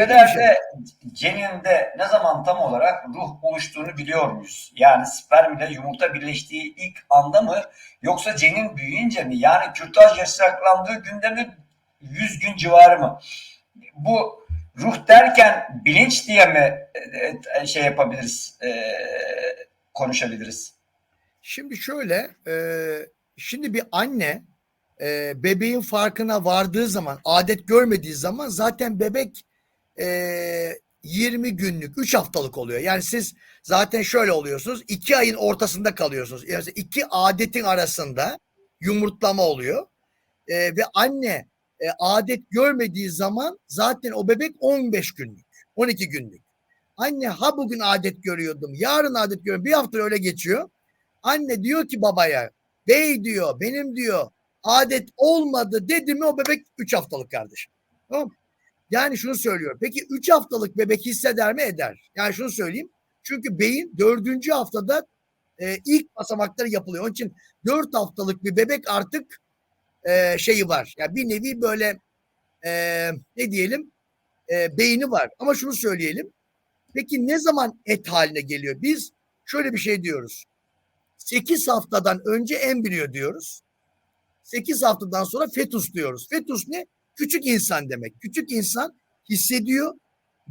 Bedel'de ceninde ne zaman tam olarak ruh oluştuğunu biliyor muyuz? Yani sperm ile yumurta birleştiği ilk anda mı yoksa cenin büyüyünce mi? Yani kürtaj yasaklandığı günde mi 100 gün civarı mı? Bu ruh derken bilinç diye mi e, e, şey yapabiliriz, e, konuşabiliriz? Şimdi şöyle, şimdi bir anne bebeğin farkına vardığı zaman, adet görmediği zaman zaten bebek e, 20 günlük, 3 haftalık oluyor. Yani siz zaten şöyle oluyorsunuz, 2 ayın ortasında kalıyorsunuz. Yani iki adetin arasında yumurtlama oluyor. E, ve anne e, adet görmediği zaman zaten o bebek 15 günlük, 12 günlük. Anne ha bugün adet görüyordum, yarın adet görüyorum, bir hafta öyle geçiyor. Anne diyor ki babaya, bey diyor, benim diyor, adet olmadı dedi mi o bebek 3 haftalık kardeşim. Tamam? Yani şunu söylüyorum. Peki 3 haftalık bebek hisseder mi? Eder. Yani şunu söyleyeyim. Çünkü beyin dördüncü haftada e, ilk basamakları yapılıyor. Onun için 4 haftalık bir bebek artık e, şeyi var. Yani bir nevi böyle e, ne diyelim e, beyni var. Ama şunu söyleyelim. Peki ne zaman et haline geliyor? Biz şöyle bir şey diyoruz. 8 haftadan önce embriyo diyoruz. 8 haftadan sonra fetus diyoruz. Fetus ne? Küçük insan demek. Küçük insan hissediyor,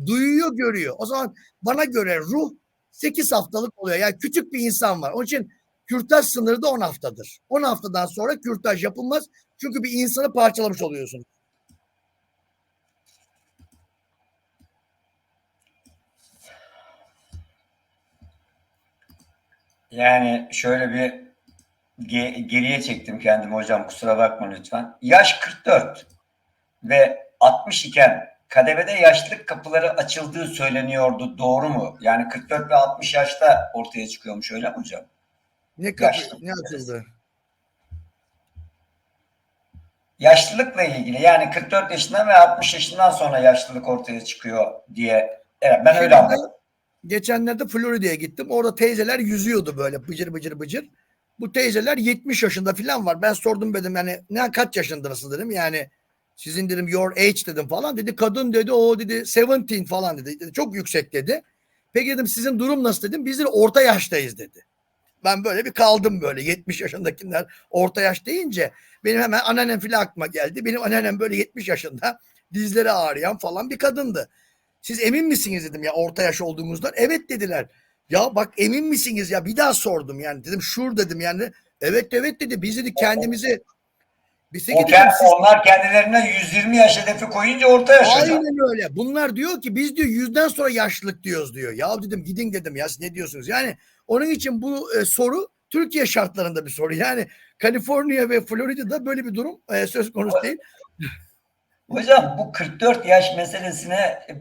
duyuyor, görüyor. O zaman bana göre ruh 8 haftalık oluyor. Yani küçük bir insan var. Onun için kürtaj sınırı da 10 haftadır. 10 haftadan sonra kürtaj yapılmaz. Çünkü bir insanı parçalamış oluyorsun. Yani şöyle bir ge- geriye çektim kendimi hocam kusura bakma lütfen. Yaş 44 ve 60 iken kademede yaşlılık kapıları açıldığı söyleniyordu. Doğru mu? Yani 44 ve 60 yaşta ortaya çıkıyormuş öyle mi hocam? Ne kapı, Yaşlı. ne açıldı? Yaşlılıkla ilgili yani 44 yaşından ve 60 yaşından sonra yaşlılık ortaya çıkıyor diye. Evet ben öyle anladım. Geçenlerde Florida'ya gittim. Orada teyzeler yüzüyordu böyle bıcır bıcır bıcır. Bu teyzeler 70 yaşında falan var. Ben sordum dedim yani ne kaç yaşındasın dedim. Yani sizin dedim your age dedim falan. Dedi kadın dedi o dedi 17 falan dedi. dedi. Çok yüksek dedi. Peki dedim sizin durum nasıl dedim. Biz de orta yaştayız dedi. Ben böyle bir kaldım böyle 70 yaşındakiler orta yaş deyince benim hemen anneannem filan aklıma geldi. Benim anneannem böyle 70 yaşında dizleri ağrıyan falan bir kadındı. Siz emin misiniz dedim ya orta yaş olduğumuzdan. Evet dediler. Ya bak emin misiniz ya bir daha sordum yani dedim şur dedim yani. Evet evet dedi biz dedi kendimizi biz O kend- siz- onlar kendilerine 120 yaş hedefi koyunca orta yaş hocam. Aynen öyle. Bunlar diyor ki biz diyor yüzden sonra yaşlılık diyoruz diyor. Ya dedim gidin dedim ya siz ne diyorsunuz? Yani onun için bu e, soru Türkiye şartlarında bir soru. Yani Kaliforniya ve Florida'da böyle bir durum e, söz konusu değil. Hocam bu 44 yaş meselesine e,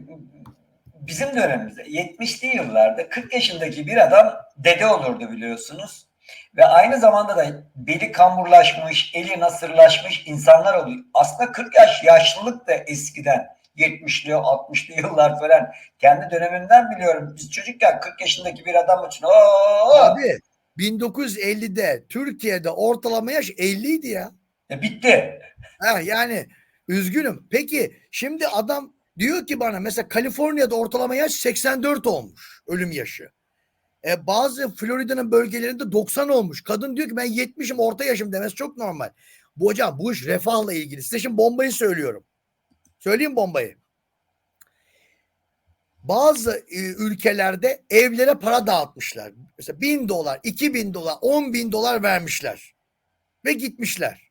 bizim dönemimizde 70'li yıllarda 40 yaşındaki bir adam dede olurdu biliyorsunuz. Ve aynı zamanda da beli kamburlaşmış, eli nasırlaşmış insanlar oluyor. Aslında 40 yaş yaşlılık da eskiden 70'li 60'lı yıllar falan kendi dönemimden biliyorum. Biz çocukken 40 yaşındaki bir adam için ooo Abi 1950'de Türkiye'de ortalama yaş 50 idi ya. e, bitti. Ha, yani üzgünüm. Peki şimdi adam diyor ki bana mesela Kaliforniya'da ortalama yaş 84 olmuş ölüm yaşı. E, bazı Florida'nın bölgelerinde 90 olmuş. Kadın diyor ki ben 70'im orta yaşım demesi çok normal. Bu hocam bu iş refahla ilgili. Size şimdi bombayı söylüyorum. Söyleyeyim bombayı. Bazı e, ülkelerde evlere para dağıtmışlar. Mesela bin dolar, iki bin dolar, on bin dolar vermişler. Ve gitmişler.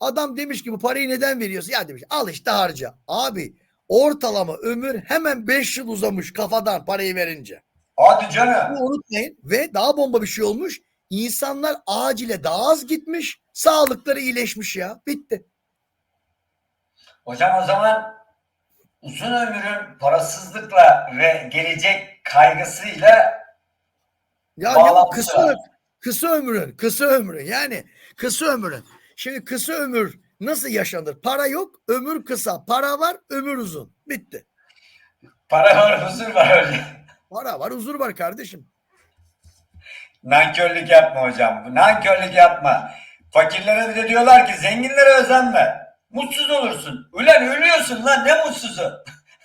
Adam demiş ki bu parayı neden veriyorsun? Ya demiş al işte harca. Abi ortalama ömür hemen 5 yıl uzamış kafadan parayı verince. Hadi canım. Bunu unutmayın ve daha bomba bir şey olmuş. İnsanlar acile daha az gitmiş. Sağlıkları iyileşmiş ya. Bitti. Hocam o zaman uzun ömrün parasızlıkla ve gelecek kaygısıyla Ya, ya kısa kısa ömrün, kısa ömrün yani kısa ömrün. Şimdi kısa ömür nasıl yaşanır? Para yok, ömür kısa. Para var, ömür uzun. Bitti. para var, huzur var hocam. Para var, huzur var kardeşim. Nankörlük yapma hocam. Nankörlük yapma. Fakirlere bile diyorlar ki zenginlere özenme. Mutsuz olursun. Ulan ölüyorsun lan ne mutsuzu.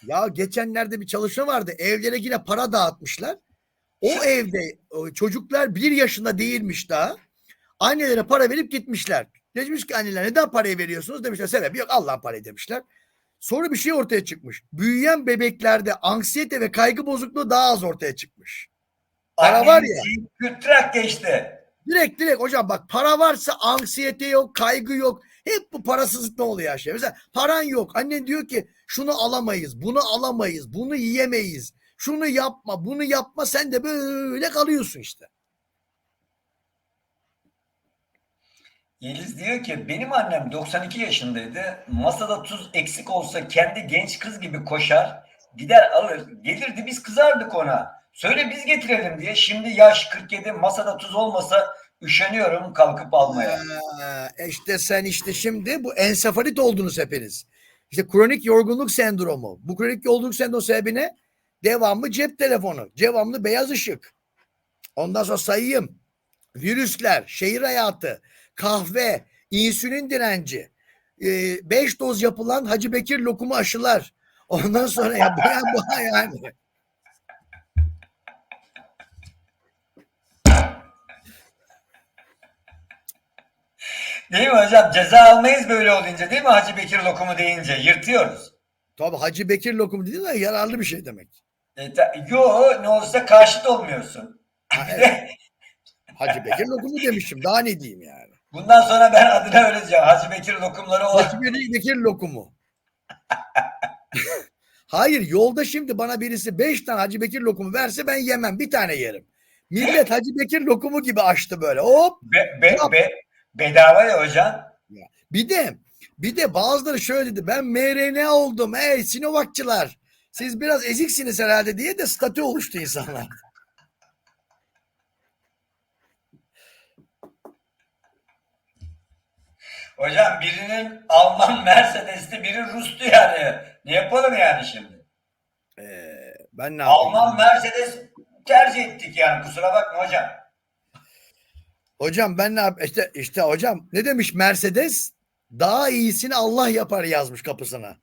Ya geçenlerde bir çalışma vardı. Evlere yine para dağıtmışlar. O evde çocuklar bir yaşında değilmiş daha. Annelere para verip gitmişler. Demiş ki anneler neden parayı veriyorsunuz? Demişler sebebi yok Allah'ın parayı demişler. Sonra bir şey ortaya çıkmış. Büyüyen bebeklerde anksiyete ve kaygı bozukluğu daha az ortaya çıkmış. Para var ya. Kütrak geçti. Direkt direkt hocam bak para varsa anksiyete yok, kaygı yok. Hep bu parasızlıkta oluyor her şey. Mesela paran yok. Annen diyor ki şunu alamayız, bunu alamayız, bunu yiyemeyiz. Şunu yapma, bunu yapma. Sen de böyle kalıyorsun işte. Yeliz diyor ki benim annem 92 yaşındaydı. Masada tuz eksik olsa kendi genç kız gibi koşar. Gider alır. Gelirdi biz kızardık ona. Söyle biz getirelim diye. Şimdi yaş 47 masada tuz olmasa üşeniyorum kalkıp almaya. Ee, işte sen işte şimdi bu ensefalit oldunuz hepiniz. İşte kronik yorgunluk sendromu. Bu kronik yorgunluk sendromu sebebi ne? Devamlı cep telefonu, devamlı beyaz ışık. Ondan sonra sayayım. Virüsler, şehir hayatı, kahve, insülin direnci, 5 doz yapılan Hacı Bekir lokumu aşılar. Ondan sonra ya baya baya yani. Değil mi hocam? Ceza almayız böyle olunca değil mi Hacı Bekir lokumu deyince? Yırtıyoruz. Tabii Hacı Bekir lokumu dedi de yararlı bir şey demek. E, ta- yo ne olursa karşıt olmuyorsun. Ha, evet, Hacı Bekir lokumu demişim. Daha ne diyeyim yani. Bundan sonra ben adına öyle diyeceğim. Hacı Bekir lokumları o. Hacı Bekir, lokumu. Hayır yolda şimdi bana birisi 5 tane Hacı Bekir lokumu verse ben yemem. Bir tane yerim. Millet Hacı Bekir lokumu gibi açtı böyle. Hop. Be, be, be, bedava ya hocam. Bir de bir de bazıları şöyle dedi. Ben mRNA oldum. Ey Sinovacçılar. Siz biraz eziksiniz herhalde diye de statü oluştu insanlar. Hocam birinin Alman Mercedes'ti biri Rus'tu yani. Ne yapalım yani şimdi? Ee, ben ne yapayım? Alman Mercedes tercih ettik yani kusura bakma hocam. Hocam ben ne yap işte işte hocam ne demiş Mercedes? Daha iyisini Allah yapar yazmış kapısına.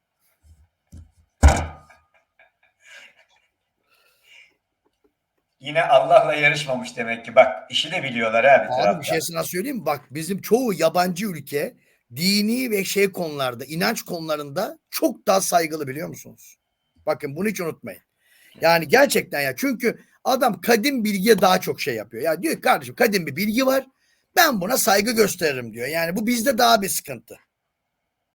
Yine Allah'la yarışmamış demek ki. Bak işi de biliyorlar abi. Abi bir şey sana söyleyeyim mi? Bak bizim çoğu yabancı ülke dini ve şey konularda, inanç konularında çok daha saygılı biliyor musunuz? Bakın bunu hiç unutmayın. Yani gerçekten ya çünkü adam kadim bilgiye daha çok şey yapıyor. Ya diyor ki kardeşim kadim bir bilgi var. Ben buna saygı gösteririm diyor. Yani bu bizde daha bir sıkıntı.